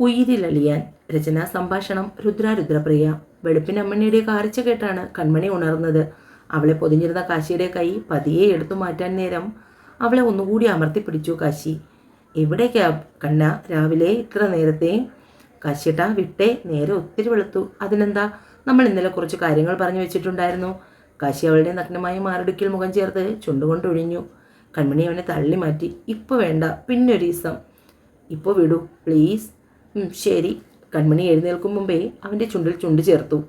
ഉയിരിലളിയാൻ. രചനാ സംഭാഷണം രുദ്രാരുദ്രപ്രിയ വെളുപ്പിനമ്മണിയുടെ കാർച്ച കേട്ടാണ് കൺമണി ഉണർന്നത്. അവളെ പൊതിഞ്ഞിരുന്ന കാശിയുടെ കൈ പതിയെ എടുത്തു മാറ്റാൻ നേരം അവളെ ഒന്നുകൂടി അമർത്തിപ്പിടിച്ചു കാശി. എവിടേക്കാ കണ്ണ? രാവിലെ ഇത്ര നേരത്തെ? കാശിട്ട വിട്ടേ നേരെ ഒത്തിരി വെളുത്തു. അതിനെന്താ? നമ്മൾ ഇന്നലെ കുറച്ച് കാര്യങ്ങൾ പറഞ്ഞു വെച്ചിട്ടുണ്ടായിരുന്നു. കാശി അവളുടെ നഗ്നമായ മാറിടുക്കിൽ മുഖം ചേർത്ത് ചുണ്ടുകൊണ്ടൊഴിഞ്ഞു കൺമണി അവനെ തള്ളി മാറ്റി. ഇപ്പോൾ വേണ്ട പിന്നൊരു ദിവസം ഇപ്പോൾ വിടൂ പ്ലീസ്. ശരി. കൺമണി എഴുന്നേൽക്കും മുമ്പേ അവന്റെ ചുണ്ടിൽ ചുണ്ട് ചേർത്തു.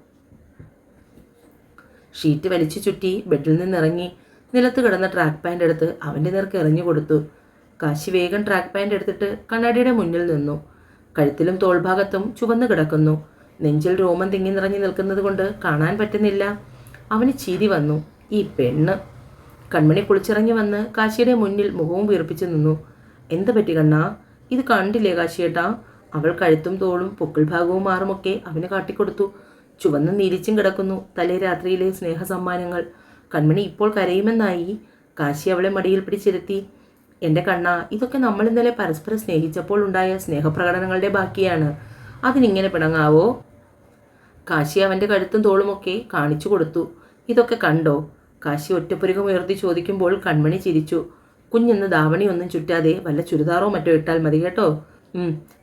ഷീറ്റ് വലിച്ചു ചുറ്റി ബെഡിൽ നിന്നിറങ്ങി നിലത്ത് കിടന്ന ട്രാക്ക് പാന്റ് എടുത്ത് അവന്റെ നേർക്ക് എറിഞ്ഞു കൊടുത്തു. കാശി വേഗം ട്രാക്ക് പാന്റ് എടുത്തിട്ട് കണ്ണാടിയുടെ മുന്നിൽ നിന്നു. കഴുത്തിലും തോൾഭാഗത്തും ചുവന്നു കിടക്കുന്നു. നെഞ്ചിൽ രോമം തിങ്ങി നിറഞ്ഞു നിൽക്കുന്നത് കൊണ്ട് കാണാൻ പറ്റുന്നില്ല. അവന് ചിരി വന്നു. ഈ പെണ്ണ്. കൺമണി കുളിച്ചിറങ്ങി വന്ന് കാശിയുടെ മുന്നിൽ മുഖവും വീർപ്പിച്ചു നിന്നു. എന്ത് പറ്റി കണ്ണാ? ഇത് കണ്ടില്ലേ കാശിയേട്ടാ? അവൾ കഴുത്തും തോളും പൊക്കിൾ ഭാഗവും മാറുമൊക്കെ അവന് കാട്ടിക്കൊടുത്തു. ചുവന്ന് നീരിച്ചും കിടക്കുന്നു തലേ രാത്രിയിലെ സ്നേഹസമ്മാനങ്ങൾ. കൺമണി ഇപ്പോൾ കരയുമെന്നായി കാശി അവളെ മടിയിൽ പിടിച്ചിരുത്തി. എന്റെ കണ്ണ ഇതൊക്കെ നമ്മൾ ഇന്നലെ പരസ്പരം സ്നേഹിച്ചപ്പോൾ ഉണ്ടായ സ്നേഹപ്രകടനങ്ങളുടെ ബാക്കിയാണ്. അതിനിങ്ങനെ പിണങ്ങാവോ? കാശി അവന്റെ കഴുത്തും തോളുമൊക്കെ കാണിച്ചു കൊടുത്തു. ഇതൊക്കെ കണ്ടോ? കാശി ഒറ്റപ്പുരുകം ഉയർത്തി ചോദിക്കുമ്പോൾ കൺമണി ചിരിച്ചു. കുഞ്ഞെന്ന് ദാവണിയൊന്നും ചുറ്റാതെ വല്ല ചുരിദാറോ മറ്റോ ഇട്ടാൽ മതി കേട്ടോ.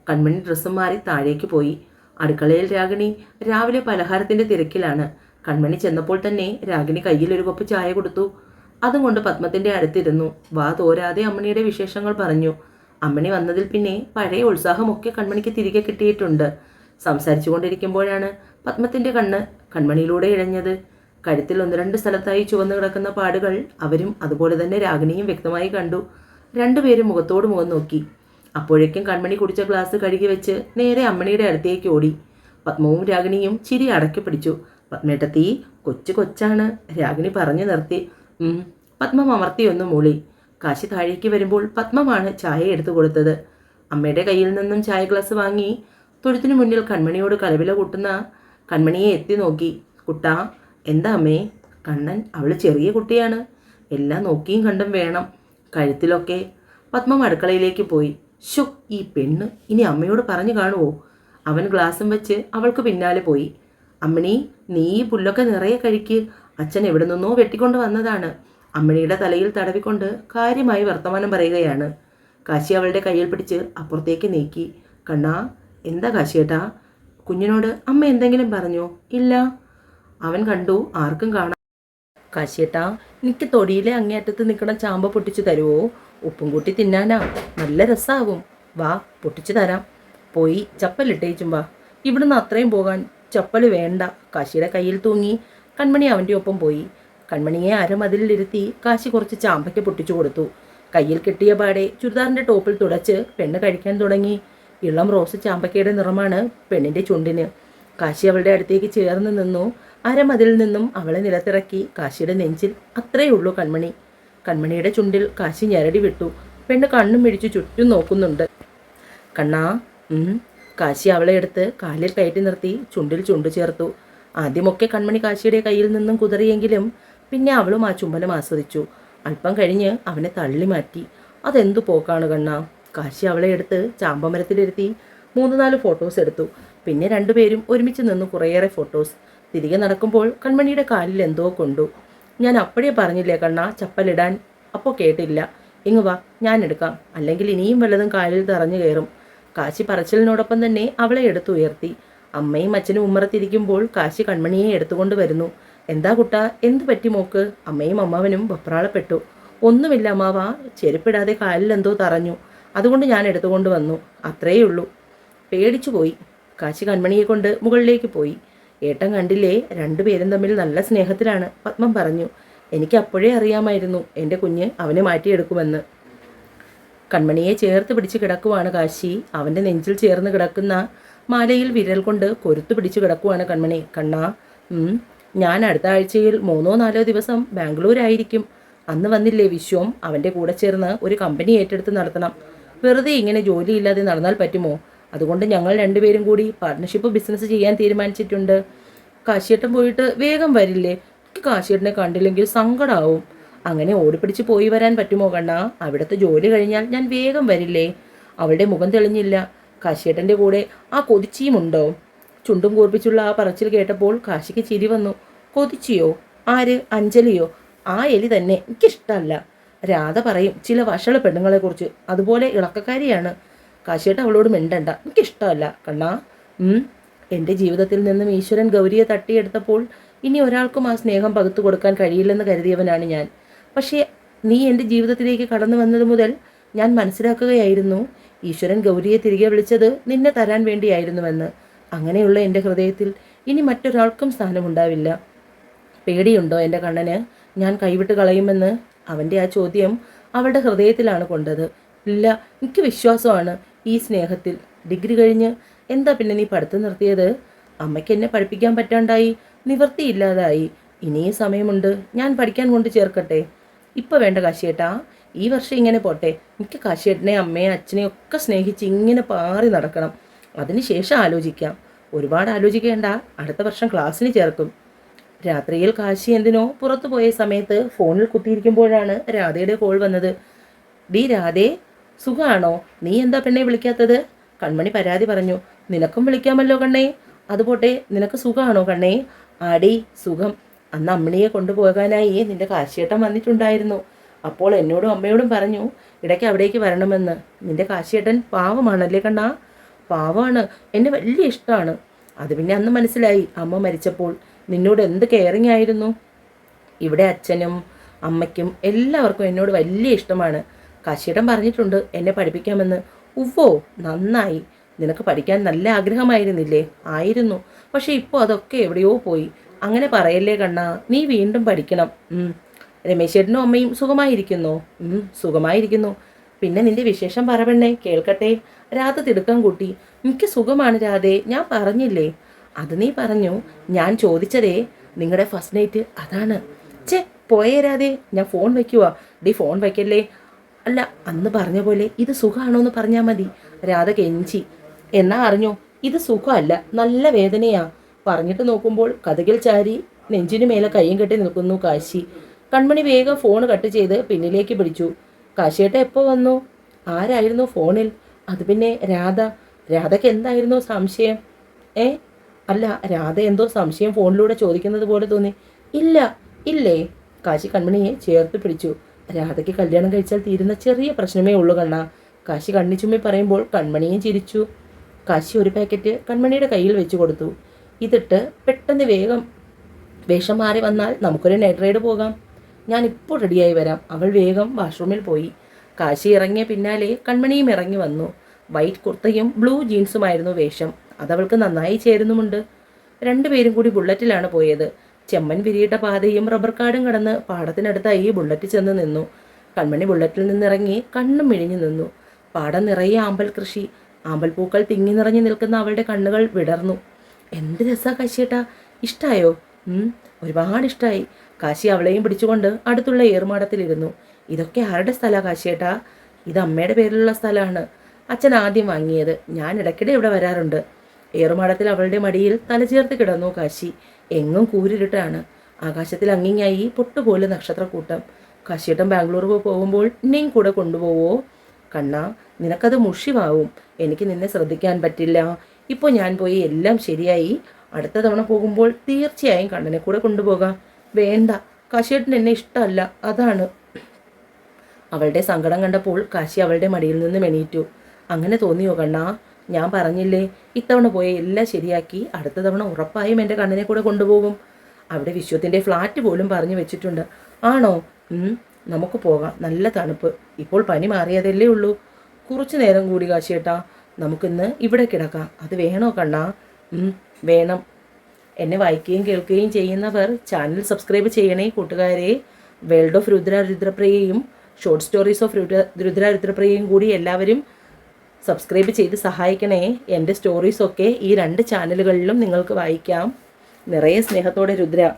കൺമണി ഡ്രസ്സും മാറി താഴേക്ക് പോയി. അടുക്കളയിൽ രാഗിണി രാവിലെ പലഹാരത്തിന്റെ തിരക്കിലാണ്. കൺമണി ചെന്നപ്പോൾ തന്നെ രാഗിണി കയ്യിൽ ഒരു കപ്പ് ചായ കൊടുത്തു. അതും കൊണ്ട് പത്മത്തിന്റെ അടുത്തിരുന്നു. വാ തോരാതെ അമ്മണിയുടെ വിശേഷങ്ങൾ പറഞ്ഞു. അമ്മണി വന്നതിൽ പിന്നെ പഴയ ഉത്സാഹമൊക്കെ കൺമണിക്ക് തിരികെ കിട്ടിയിട്ടുണ്ട്. സംസാരിച്ചു കൊണ്ടിരിക്കുമ്പോഴാണ് പത്മത്തിന്റെ കണ്ണ് കൺമണിയിലൂടെ ഇഴഞ്ഞത്. കഴുത്തിൽ ഒന്ന് രണ്ട് സ്ഥലത്തായി ചുവന്നു കിടക്കുന്ന പാടുകൾ അവരും അതുപോലെ തന്നെ രാഗിണിയും വ്യക്തമായി കണ്ടു. രണ്ടുപേരും മുഖത്തോട് മുഖം നോക്കി. അപ്പോഴേക്കും കൺമണി കുടിച്ച ഗ്ലാസ് കഴുകി വെച്ച് നേരെ അമ്മണിയുടെ അടുത്തേക്ക് ഓടി. പത്മവും രാഗിണിയും ചിരി അടക്കി പിടിച്ചു. പത്മേട്ടത്തി കൊച്ചു കൊച്ചാണ് രാഗിണി പറഞ്ഞു നിർത്തി. പത്മം അമർത്തിയൊന്ന് മൂളി. കാശി താഴേക്ക് വരുമ്പോൾ പത്മമാണ് ചായ എടുത്തു കൊടുത്തത്. അമ്മയുടെ കയ്യിൽ നിന്നും ചായ ഗ്ലാസ് വാങ്ങി തൊഴുത്തിനു മുന്നിൽ കൺമണിയോട് കലവില കൂട്ടുന്ന കൺമണിയെ എത്തി നോക്കി. കുട്ടാ എന്താ അമ്മേ? കണ്ണൻ അവൾ ചെറിയ കുട്ടിയാണ്. എല്ലാം നോക്കിയും കണ്ടും വേണം. കഴുത്തിലൊക്കെ. പത്മം അടുക്കളയിലേക്ക് പോയി. ഷോ ഈ പെണ്ണ് ഇനി അമ്മയോട് പറഞ്ഞു കാണുവോ? അവൻ ഗ്ലാസും വെച്ച് അവൾക്ക് പിന്നാലെ പോയി. അമ്മണി നീ ഈ പുല്ലൊക്കെ നിറയെ കഴിക്ക്. അച്ഛൻ എവിടെ നിന്നോ വെട്ടിക്കൊണ്ട് വന്നതാണ്. അമ്മണിയുടെ തലയിൽ തടവിക്കൊണ്ട് കാര്യമായി വർത്തമാനം പറയുകയാണ്. കാശി അവളുടെ കയ്യിൽ പിടിച്ച് അപ്പുറത്തേക്ക് നീക്കി. കണ്ണാ എന്താ കാശിയേട്ടാ? കുഞ്ഞിനോട് അമ്മ എന്തെങ്കിലും പറഞ്ഞോ? ഇല്ല. അവൻ കണ്ടു ആർക്കും കാണാം കാശിയേട്ടാ എനിക്ക് തൊടിയിലെ അങ്ങേയറ്റത്ത് നിൽക്കണ ചാമ്പ പൊട്ടിച്ചു തരുവോ? ഉപ്പും കൂട്ടി തിന്നാനാ. നല്ല രസാകും വാ പൊട്ടിച്ചു തരാം. പോയി ചപ്പലിട്ടേച്ചും വാ ഇവിടുന്ന് അത്രയും പോകാൻ ചപ്പൽ വേണ്ട. കാശിയുടെ കയ്യിൽ തൂങ്ങി കൺമണി അവന്റെ ഒപ്പം പോയി. കൺമണിയെ അരമതിലിരുത്തി കാശി കുറച്ച് ചാമ്പയ്ക്ക് പൊട്ടിച്ചു കൊടുത്തു. കയ്യിൽ കിട്ടിയ പാടെ ചുരിദാറിന്റെ ടോപ്പിൽ തുടച്ച് പെണ്ണ് കഴിക്കാൻ തുടങ്ങി. ഇളം റോസ് ചാമ്പയ്ക്കയുടെ നിറമാണ് പെണ്ണിന്റെ ചുണ്ടിന്. കാശി അവളുടെ അടുത്തേക്ക് ചേർന്ന് നിന്നു. അരമതിൽ നിന്നും അവളെ നിലത്തിറക്കി കാശിയുടെ നെഞ്ചിൽ അത്രയേ ഉള്ളൂ കൺമണി. കൺമണിയുടെ ചുണ്ടിൽ കാശി ഞരടി വിട്ടു. പെണ്ണ് കണ്ണും മിടിച്ചു ചുറ്റും നോക്കുന്നുണ്ട്. കണ്ണാ കാശി അവളെ എടുത്ത് കാലിൽ കയറ്റി നിർത്തി ചുണ്ടിൽ ചുണ്ടു ചേർത്തു. ആദ്യമൊക്കെ കൺമണി കാശിയുടെ കയ്യിൽ നിന്നും കുതറിയെങ്കിലും പിന്നെ അവളും ആ ചുംബനം ആസ്വദിച്ചു. അല്പം കഴിഞ്ഞ് അവനെ തള്ളി മാറ്റി. അതെന്തു പോക്കാണ് കണ്ണാ? കാശി അവളെ എടുത്ത് ചാമ്പമരത്തിലിരുത്തി മൂന്ന് നാല് ഫോട്ടോസ് എടുത്തു. പിന്നെ രണ്ടുപേരും ഒരുമിച്ച് നിന്ന് കുറേയേറെ ഫോട്ടോസ്. തിരികെ നടക്കുമ്പോൾ കൺമണിയുടെ കാലിൽ എന്തോ കൊണ്ടു. ഞാൻ അപ്പോഴേ പറഞ്ഞില്ലേ കണ്ണ ചപ്പലിടാൻ? അപ്പോൾ കേട്ടില്ല. ഇങ്ങ് വാ ഞാൻ എടുക്കാം. അല്ലെങ്കിൽ ഇനിയും വല്ലതും കാലിൽ തറഞ്ഞു കയറും. കാശി പറച്ചിലിനോടൊപ്പം തന്നെ അവളെ എടുത്തുയർത്തി അമ്മയും അച്ഛനും ഉമ്മറത്തിരിക്കുമ്പോൾ കാശി കൺമണിയെ എടുത്തുകൊണ്ട് വരുന്നു. എന്താ കുട്ട എന്ത് പറ്റി മോക്ക്? അമ്മയും അമ്മാവനും വെപ്രാളപ്പെട്ടു. ഒന്നുമില്ല അമ്മാവ ചെരുപ്പിടാതെ കാലിൽ എന്തോ തറഞ്ഞു. അതുകൊണ്ട് ഞാൻ എടുത്തുകൊണ്ട് വന്നു. അത്രയേ ഉള്ളൂ പേടിച്ചു പോയി. കാശി കൺമണിയെ കൊണ്ട് മുകളിലേക്ക് പോയി. ഏട്ടൻ കണ്ടില്ലേ? രണ്ടുപേരും തമ്മിൽ നല്ല സ്നേഹത്തിലാണ് പത്മം പറഞ്ഞു. എനിക്ക് അപ്പോഴേ അറിയാമായിരുന്നു എന്റെ കുഞ്ഞ് അവനെ മാറ്റിയെടുക്കുമെന്ന്. കൺമണിയെ ചേർത്ത് പിടിച്ച് കിടക്കുവാണ് കാശി. അവന്റെ നെഞ്ചിൽ ചേർന്ന് കിടക്കുന്ന മാലയിൽ വിരൽ കൊണ്ട് കൊരുത്തു പിടിച്ച് കിടക്കുവാണ് കൺമണി. കണ്ണാ ഞാൻ അടുത്ത ആഴ്ചയിൽ മൂന്നോ നാലോ ദിവസം ബാംഗ്ലൂരായിരിക്കും. അന്ന് വന്നില്ലേ വിശ്വം? അവന്റെ കൂടെ ചേർന്ന് ഒരു കമ്പനി ഏറ്റെടുത്ത് നടത്തണം. വെറുതെ ഇങ്ങനെ ജോലിയില്ലാതെ നടന്നാൽ പറ്റുമോ? അതുകൊണ്ട് ഞങ്ങൾ രണ്ടുപേരും കൂടി പാർട്ട്ണർഷിപ്പ് ബിസിനസ് ചെയ്യാൻ തീരുമാനിച്ചിട്ടുണ്ട്. കാശിയേട്ടൻ പോയിട്ട് വേഗം വരില്ലേ? കാശിയേട്ടനെ കണ്ടില്ലെങ്കിൽ സങ്കടമാവും അങ്ങനെ ഓടിപ്പിടിച്ച് പോയി വരാൻ പറ്റുമോ കണ്ണ? അവിടുത്തെ ജോലി കഴിഞ്ഞാൽ ഞാൻ വേഗം വരില്ലേ? അവളുടെ മുഖം തെളിഞ്ഞില്ല. കാശിയേട്ടന്റെ കൂടെ ആ കൊതിച്ചിയുമുണ്ടോ ചുണ്ടും കൂർപ്പിച്ചുള്ള ആ പറച്ചിൽ കേട്ടപ്പോൾ കാശിക്ക് ചിരി വന്നു. കൊതിച്ചിയോ? ആര്? അഞ്ജലിയോ? ആ എലി തന്നെ. എനിക്കിഷ്ടമല്ല രാധ പറയും ചില വഷള പെണ്ണുങ്ങളെക്കുറിച്ച്. അതുപോലെ ഇളക്കക്കാരിയാണ്. കാശിയേട്ട അവളോട് മിണ്ടണ്ട. എനിക്കിഷ്ടമല്ല. കണ്ണാ. എന്റെ ജീവിതത്തിൽ നിന്നും ഈശ്വരൻ ഗൗരിയെ തട്ടിയെടുത്തപ്പോൾ ഇനി ഒരാൾക്കും ആ സ്നേഹം പകുത്തു കൊടുക്കാൻ കഴിയില്ലെന്ന് കരുതിയവനാണ് ഞാൻ. പക്ഷേ നീ എന്റെ ജീവിതത്തിലേക്ക് കടന്നു വന്നത് മുതൽ ഞാൻ മനസ്സിലാക്കുകയായിരുന്നു ഈശ്വരൻ ഗൗരിയെ തിരികെ വിളിച്ചത് നിന്നെ തരാൻ വേണ്ടിയായിരുന്നുവെന്ന്. അങ്ങനെയുള്ള എന്റെ ഹൃദയത്തിൽ ഇനി മറ്റൊരാൾക്കും സ്ഥാനമുണ്ടാവില്ല. പേടിയുണ്ടോ എന്റെ കണ്ണന്? ഞാൻ കൈവിട്ട് കളയുമെന്ന് അവന്റെ ആ ചോദ്യം അവളുടെ ഹൃദയത്തിലാണ് കൊണ്ടത്. ഇല്ല എനിക്ക് വിശ്വാസമാണ്. ഈ സ്നേഹത്തിൽ ഡിഗ്രി കഴിഞ്ഞ് എന്താ പിന്നെ നീ പഠിത്തം നിർത്തിയത്? അമ്മയ്ക്ക് എന്നെ പഠിപ്പിക്കാൻ പറ്റാണ്ടായി നിവർത്തിയില്ലാതായി ഇനിയും സമയമുണ്ട്. ഞാൻ പഠിക്കാൻ കൊണ്ട് ചേർക്കട്ടെ. ഇപ്പം വേണ്ട കാശിയേട്ടാ. ഈ വർഷം ഇങ്ങനെ പോട്ടെ. എനിക്ക് കാശിയേട്ടനെ അമ്മയെ അച്ഛനെയും ഒക്കെ സ്നേഹിച്ച് ഇങ്ങനെ പാറി നടക്കണം. അതിന് ശേഷം ആലോചിക്കാം. ഒരുപാട് ആലോചിക്കേണ്ട. അടുത്ത വർഷം ക്ലാസ്സിന് ചേർക്കും. രാത്രിയിൽ കാശി എന്തിനോ പുറത്തു പോയ സമയത്ത് ഫോണിൽ കുത്തിയിരിക്കുമ്പോഴാണ് രാധയുടെ കോൾ വന്നത്. ഡി രാധേ സുഖാണോ? നീ എന്താ പെണ്ണെ വിളിക്കാത്തത്? കൺമണി പരാതി പറഞ്ഞു. നിനക്കും വിളിക്കാമല്ലോ കണ്ണേ. അതുപോട്ടെ നിനക്ക് സുഖമാണോ കണ്ണേ? ആടി സുഖം. അന്ന് അമ്മിണിയെ കൊണ്ടുപോകാനായി നിന്റെ കാശിയേട്ടൻ വന്നിട്ടുണ്ടായിരുന്നു. അപ്പോൾ എന്നോടും അമ്മയോടും പറഞ്ഞു ഇടയ്ക്ക് അവിടേക്ക് വരണമെന്ന്. നിന്റെ കാശിയേട്ടൻ പാവമാണല്ലേ കണ്ണാ? പാവമാണ് എന്നെ വലിയ ഇഷ്ടമാണ് അത് പിന്നെ അന്ന് മനസ്സിലായി. അമ്മ മരിച്ചപ്പോൾ നിന്നോട് എന്ത് കെയറിങ് ആയിരുന്നു? ഇവിടെ അച്ഛനും അമ്മയ്ക്കും എല്ലാവർക്കും എന്നോട് വലിയ ഇഷ്ടമാണ്. കാശിയേട്ടൻ പറഞ്ഞിട്ടുണ്ട്. എന്നെ പഠിപ്പിക്കാമെന്ന്. ഉവ്വോ നന്നായി. നിനക്ക് പഠിക്കാൻ നല്ല ആഗ്രഹമായിരുന്നില്ലേ? ആയിരുന്നു. പക്ഷേ ഇപ്പോൾ അതൊക്കെ എവിടെയോ പോയി. അങ്ങനെ പറയല്ലേ കണ്ണ. നീ വീണ്ടും പഠിക്കണം. രമേശ്വരനും അമ്മയും സുഖമായിരിക്കുന്നു. സുഖമായിരിക്കുന്നു. പിന്നെ നിന്റെ വിശേഷം പറ പെണ്ണേ. കേൾക്കട്ടെ. രാധ തിടുക്കം കൂട്ടി. എനിക്ക് സുഖമാണ് രാധേ. ഞാൻ പറഞ്ഞില്ലേ? അത് നീ പറഞ്ഞു. ഞാൻ ചോദിച്ചതേ നിങ്ങളുടെ ഫസ്റ്റ് നൈറ്റ് അതാണ്. ചേ പോയേ രാധേ. ഞാൻ ഫോൺ വയ്ക്കുവാ ഡി ഫോൺ വയ്ക്കല്ലേ അല്ല അന്ന് പറഞ്ഞ പോലെ ഇത് സുഖമാണോ എന്ന് പറഞ്ഞാൽ മതി. രാധ കെഞ്ചി. എന്നാ അറിഞ്ഞോ? ഇത് സുഖമല്ല നല്ല വേദനയാ. പറഞ്ഞിട്ട് നോക്കുമ്പോൾ കഥകിൽ ചാരി നെഞ്ചിനു മേലെ കയ്യും കെട്ടി നിൽക്കുന്നു കാശി. കൺമണി വേഗം ഫോൺ കട്ട് ചെയ്ത് പിന്നിലേക്ക് പിടിച്ചു. കാശിയേട്ട എപ്പോൾ വന്നു? ആരായിരുന്നു ഫോണിൽ? അത് പിന്നെ രാധ. രാധയ്ക്ക് എന്തായിരുന്നു സംശയം? ഏ? അല്ല രാധ എന്തോ സംശയം ഫോണിലൂടെ ചോദിക്കുന്നത് പോലെ തോന്നി. ഇല്ല ഇല്ലേ? കാശി കൺമണിയെ ചേർത്ത് പിടിച്ചു. രാധയ്ക്ക് കല്യാണം കഴിച്ചാൽ തീരുന്ന ചെറിയ പ്രശ്നമേ ഉള്ളൂ കണ്ണ. കാശി കണ്ണി ചുമ്മി പറയുമ്പോൾ കൺമണിയും ചിരിച്ചു. കാശി ഒരു പാക്കറ്റ് കൺമണിയുടെ കയ്യിൽ വെച്ചു കൊടുത്തു. ഇതിട്ട് പെട്ടെന്ന് വേഗം വേഷം മാറി വന്നാൽ നമുക്കൊരു നൈറ്റ് റൈഡ് പോകാം. ഞാൻ ഇപ്പോൾ റെഡിയായി വരാം. അവൾ വേഗം വാഷ്റൂമിൽ പോയി. കാശി ഇറങ്ങിയ പിന്നാലെ കൺമണിയും ഇറങ്ങി വന്നു. വൈറ്റ് കുർത്തയും ബ്ലൂ ജീൻസുമായിരുന്നു വേഷം. അതവൾക്ക് നന്നായി ചേരുന്നുമുണ്ട്. രണ്ടുപേരും കൂടി ബുള്ളറ്റിലാണ് പോയത്. ചെമ്മൻ വിരിയിട്ട പാതയും റബ്ബർ കാടും കടന്ന് പാടത്തിനടുത്തായി ബുള്ളറ്റ് ചെന്ന് നിന്നു. കൺമണി ബുള്ളറ്റിൽ നിന്നിറങ്ങി കണ്ണും മിഴിഞ്ഞു നിന്നു. പാടം നിറയെ ആമ്പൽ കൃഷി. ആമ്പൽ പൂക്കൾ തിങ്ങി നിറഞ്ഞു നിൽക്കുന്ന അവളുടെ കണ്ണുകൾ വിടർന്നു. എന്ത് രസാ കാശിയേട്ടാ. ഇഷ്ടായോ? ഒരുപാട് ഇഷ്ടായി. കാശി അവളെയും പിടിച്ചുകൊണ്ട് അടുത്തുള്ള ഏറുമാടത്തിലിരുന്നു. ഇതൊക്കെ ആരുടെ സ്ഥല കാശിയേട്ടാ? ഇത് അമ്മയുടെ പേരിലുള്ള സ്ഥലമാണ്. അച്ഛൻ ആദ്യം വാങ്ങിയത്. ഞാൻ ഇടയ്ക്കിടെ ഇവിടെ വരാറുണ്ട്. ഏറുമാടത്തിൽ അവളുടെ മടിയിൽ തലചേർത്ത് കിടന്നു കാശി. എങ്ങും കൂരിരുട്ടാണ്. ആകാശത്തിൽ അങ്ങിങ്ങായി പൊട്ടുപോലെ നക്ഷത്രക്കൂട്ടം. കാശിയേട്ടൻ ബാംഗ്ലൂർ പോകുമ്പോൾ എന്നെയും കൂടെ കൊണ്ടുപോവോ? കണ്ണ നിനക്കത് മുഷിവാവും. എനിക്ക് നിന്നെ ശ്രദ്ധിക്കാൻ പറ്റില്ല. ഇപ്പോൾ ഞാൻ പോയി എല്ലാം ശരിയായി. അടുത്ത തവണ പോകുമ്പോൾ തീർച്ചയായും കണ്ണനെ കൂടെ കൊണ്ടുപോകാം. വേണ്ട കാശിയേട്ടൻ എന്നെ ഇഷ്ടമല്ല. അതാണ്. അവളുടെ സങ്കടം കണ്ടപ്പോൾ കാശി അവളുടെ മടിയിൽ നിന്ന് മെണീറ്റു അങ്ങനെ തോന്നിയോ കണ്ണാ? ഞാൻ പറഞ്ഞില്ലേ ഇത്തവണ പോയ എല്ലാം ശരിയാക്കി അടുത്ത തവണ ഉറപ്പായും എന്റെ കണ്ണിനെ കൂടെ കൊണ്ടുപോകും. അവിടെ വിശ്വത്തിന്റെ ഫ്ലാറ്റ് പോലും പറഞ്ഞു വെച്ചിട്ടുണ്ട്. ആണോ? നമുക്ക് പോകാം. നല്ല തണുപ്പ്. ഇപ്പോൾ പനി മാറിയതല്ലേ ഉള്ളൂ. കുറച്ചു നേരം കൂടി കാശിയേട്ടാ നമുക്കിന്ന് ഇവിടെ കിടക്കാം. അത് വേണോ കണ്ണാ? വേണം. എന്നെ വായിക്കുകയും കേൾക്കുകയും ചെയ്യുന്നവർ ചാനൽ സബ്സ്ക്രൈബ് ചെയ്യണേ കൂട്ടുകാരെ. വേൾഡ് ഓഫ് രുദ്ര രുദ്രപ്രിയയും ഷോർട്ട് സ്റ്റോറീസ് ഓഫ് രുദ്ര രുദ്രപ്രിയയും കൂടി എല്ലാവരും സബ്സ്ക്രൈബ് ചെയ്ത് സഹായിക്കണേ. എന്റെ സ്റ്റോറീസൊക്കെ ഈ രണ്ട് ചാനലുകളിലും നിങ്ങൾക്ക് വായിക്കാം. നിറയെ സ്നേഹത്തോടെ രുദ്ര.